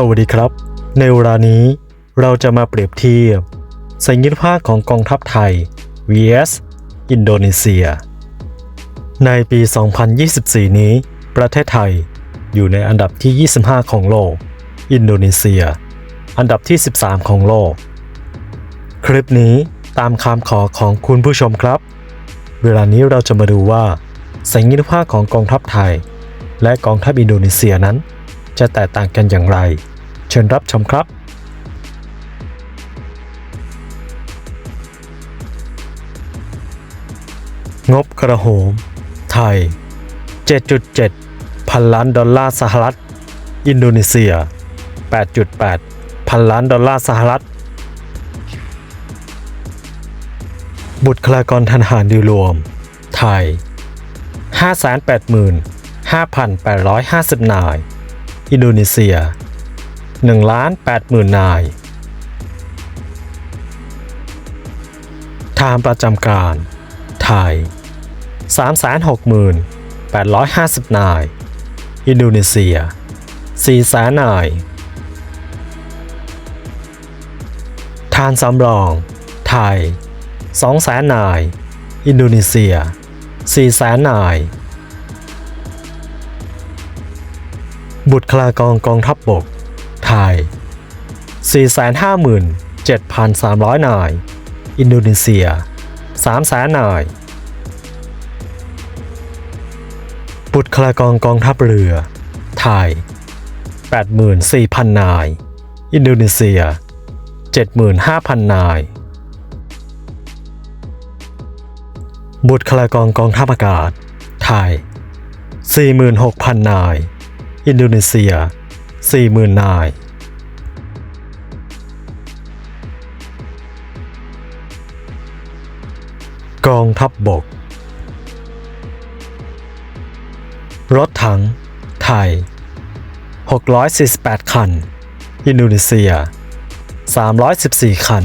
สวัสดีครับ ในเวลานี้เราจะมาเปรียบเทียบสัญญาภาพของกองทัพไทย vs อินโดนีเซีย ในปี 2024 นี้ ประเทศไทยอยู่ในอันดับที่ 25 ของโลก อินโดนีเซีย อันดับที่ 13 ของโลก คลิปนี้ตามคำขอของคุณผู้ชมครับ เวลานี้เราจะมาดูว่า สัญญาภาพของกองทัพไทย และกองทัพอินโดนีเซียนั้นจะแตกต่างกันอย่างไร ชิญรับชมครับ งบกระโหม ไทย 7.7 พันล้านดอลลาร์สหรัฐ อินโดนีเซีย 8.8 พันล้านดอลลาร์สหรัฐ บุคลากรทหารโดยรวม ไทย 585,850 นาย อินโดนีเซีย 1,80,000นายทหารประจำการ ไทย 360,850 นาย อินโดนีเซีย4 0 0นาย ทารสำรอง ไทย2 0 0นาย อินโดนีเซีย4 0 0นาย บุตรคลากรกองทัพบบก ไทย 457,300 นาย อินโดนีเซีย 300,000 นาย บุคลากรกองทัพเรือ ไทย 84,000 นาย อินโดนีเซีย 75,000 นาย บุคลากรกองทัพอากาศ ไทย 46,000 นาย อินโดนีเซีย 40,000 นาย กองทัพบบก รถถัง ไทย 648 คัน อินโดนีเซีย 314 คัน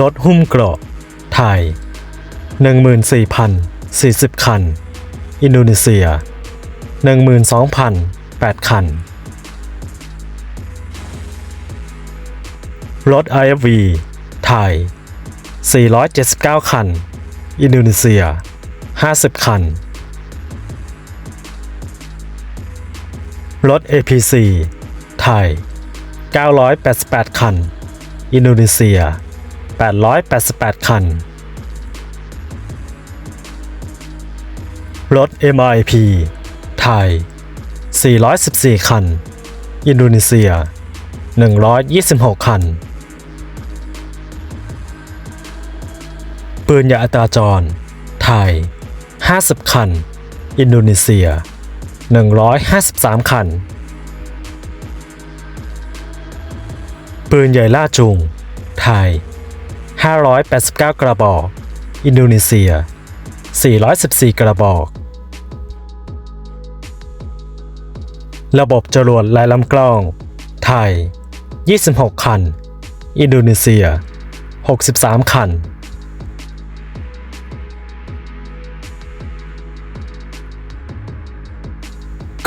รถหุ้มเกราะ ไทย 14,040 คัน อินโดนีเซีย 12,008 คัน รถ IFV ไทย 479 คัน อินโดนีเซีย 50 คัน รถ APC ไทย 988 คัน อินโดนีเซีย 888 คัน รถ MIP ย 414 คัน อินโดนีเซีย 126 คัน ปืนยาอัตราจร ไทย 50 คัน อินโดนีเซีย 153 คัน ปืนใหญ่ล่าจุง ไทย 589 กระบอก อินโดนีเซีย 414 กระบอก ระบบจรวดลายลำกล้อง ไทย 26 คัน อินโดนีเซีย 63 คัน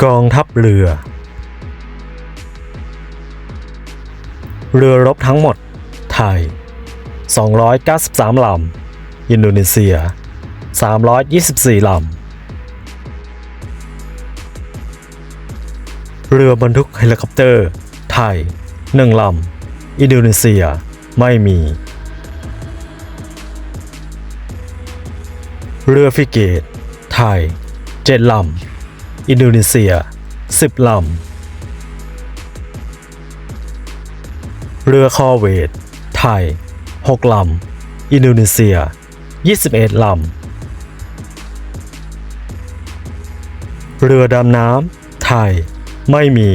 กองทัพเรือ เรือรบทั้งหมด ไทย 293 ลำ อินโดนีเซีย 324 ลำ เรือบรรทุกเฮลิคอปเตอร์ ไทย1ลำ อินโดนีเซีย ไม่มี เรือฟิเกต ไทย7ลำ อินโดนีเซีย10ลำ เรือคอเวต ไทย6ลำ อินโดนีเซีย21ลำ เรือดำน้ำ ไทย ไม่มี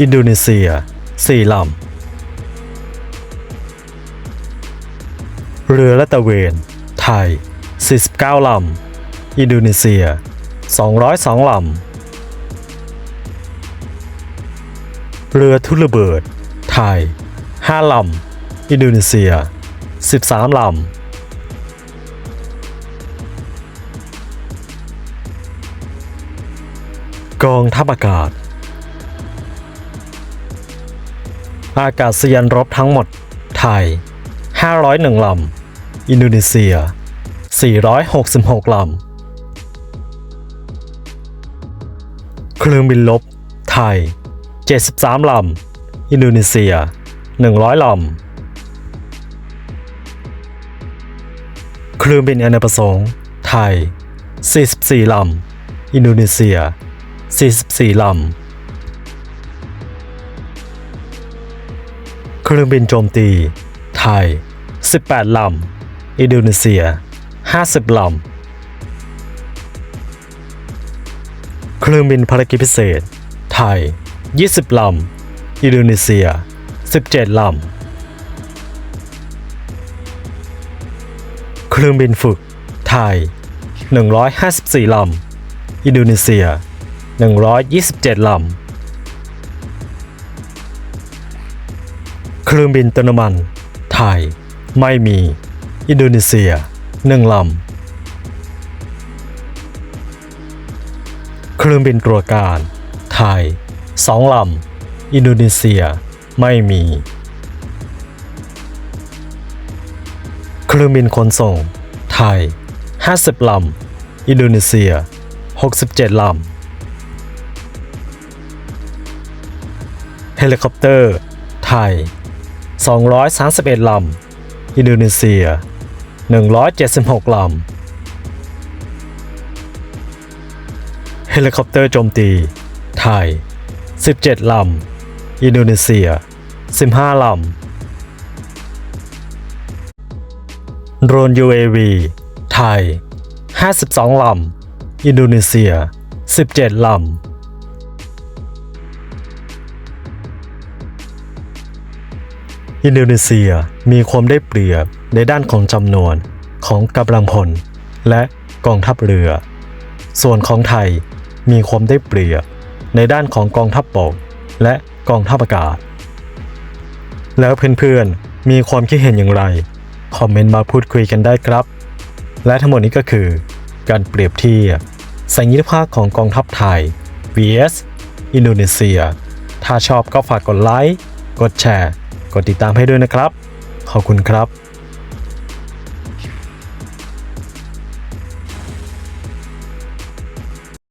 อินโดนีเซีย4ลำ เรือละตะเวน ไทย 49 ลำ อินโดนีเซีย 202 ลำ เรือทุนระเบิด ไทย 5 ลำ อินโดนีเซีย 13 ลำกองทัพอากาศ อากาศยานรบทั้งหมด ไทย 501 ลำ อินโดนีเซีย 466 ลำ เครื่องบินลบ ไทย 73 ลำ อินโดนีเซีย 100 ลำ เครื่องบินอเนกประสงค์ ไทย 44 ลำ อินโดนีเซีย 44 ลำ เครื่องบินโจมตี ไทย 18 ลำ อินโดนีเซีย 50 ลำ เครื่องบินภารกิจพิเศษ ไทย 20 ลำ อินโดนีเซีย 17 ลำ เครื่องบินฝึก ไทย 154 ลำ อินโดนีเซีย 127 ลำ เครื่องบินเติมน้ำมัน ไทย ไม่มี อินโดนีเซีย1ลำ เครื่องบินตรวจการ ไทย2ลำ อินโดนีเซียไม่มี เครื่องบินขนส่ง ไทย 50 ลำ อินโดนีเซีย 67 ลำ เฮลิคอปเตอร์ ไทย 231 ลำ อินโดนีเซีย 176 ลำ เฮลิคอปเตอร์โจมตี ไทย 17 ลำ อินโดนีเซีย 15 ลำ โดรน UAV ไทย 52 ลำ อินโดนีเซีย 17 ลำ อินโดนีเซียมีความได้เปรียบในด้านของจำนวนของกำลังพล และกองทัพเรือ ส่วนของไทยมีความได้เปรียบในด้านของกองทัพบกและกองทัพอากาศ แล้วเพื่อนๆมีความคิดเห็นอย่างไร คอมเมนต์มาพูดคุยกันได้ครับ และทั้งหมดนี้ก็คือ การเปรียบเทียบสัญญาภาพของกองทัพไทย vs อินโดนีเซีย ถ้าชอบก็ฝากกดไลค์ กดแชร์ กดติดตามให้ด้วยนะครับ ขอบคุณครับ